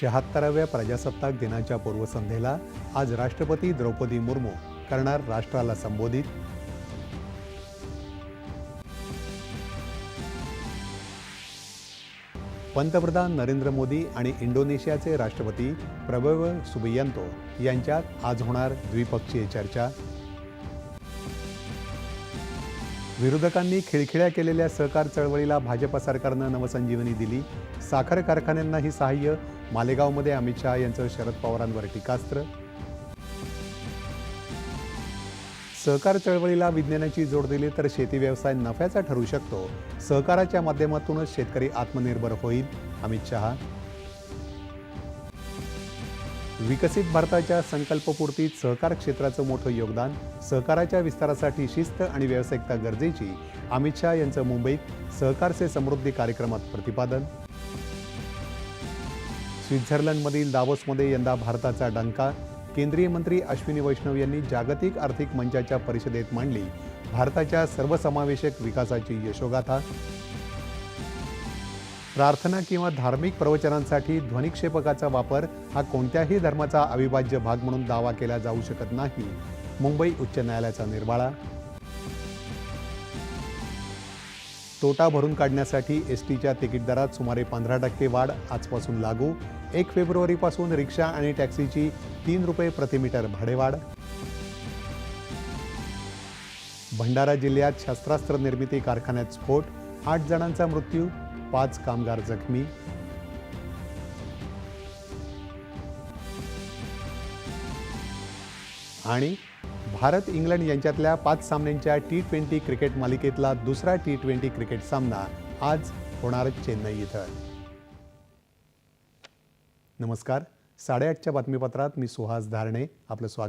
शहात्तराव्या प्रजासत्ताक दिनाच्या पूर्वसंध्येला आज राष्ट्रपती द्रौपदी मुर्मू करणार राष्ट्राला संबोधित. पंतप्रधान नरेंद्र मोदी आणि इंडोनेशियाचे राष्ट्रपती प्रबव सुबियंतो यांच्यात आज होणार द्विपक्षीय चर्चा. विरोधकांनी खिळखिळ्या केलेल्या सहकार चळवळीला भाजप सरकारनं नवसंजीवनी दिली. साखर कारखान्यांनाही सहाय्य. मालेगावमध्ये अमित शहा यांचं शरद पवारांवर टीकास्त्र. सहकार चळवळीला विज्ञानाची जोड दिली तर शेती व्यवसाय नफ्याचा ठरू शकतो. सहकाराच्या माध्यमातूनच शेतकरी आत्मनिर्भर होईल. अमित शहा विकसित भारताच्या संकल्पपूर्तीत सहकार क्षेत्राचं मोठं योगदान सहकाराच्या विस्तारासाठी शिस्त आणि व्यावसायिकता गरजेची अमित शहा यांचं मुंबईत सहकार से समृद्धी कार्यक्रमात प्रतिपादन. स्वित्झर्लंडमधील दावोसमध्ये यंदा भारताचा डंका केंद्रीय मंत्री अश्विनी वैष्णव यांनी जागतिक आर्थिक मंचाच्या परिषदेत मांडली भारताच्या सर्वसमावेशक विकासाची यशोगाथा. प्रार्थना किंवा धार्मिक प्रवचनांसाठी ध्वनिक्षेपकाचा वापर हा कोणत्याही धर्माचा अविभाज्य भाग म्हणून दावा केला जाऊ शकत नाही. मुंबई उच्च न्यायालयाचा निर्वाळा. तोटा भरून काढण्यासाठी एस टीच्या तिकीट दरात सुमारे पंधरा टक्के वाढ आजपासून लागू. एक फेब्रुवारीपासून रिक्षा आणि टॅक्सीची तीन रुपये प्रतिमीटर भाडेवाढ. भंडारा जिल्ह्यात शस्त्रास्त्र निर्मिती कारखान्यात स्फोट. आठ जणांचा मृत्यू. पाच कामगार जखमी. आणि भारत इंग्लंड यांच्यातल्या पाच सामन्यांच्या टी ट्वेंटी क्रिकेट मालिकेतला दुसरा टी ट्वेंटी क्रिकेट सामना आज होणार चेन्नई इथं. नमस्कार. साडेआठच्या बातमीपत्रात मी सुहास धारणे. आपलं स्वागत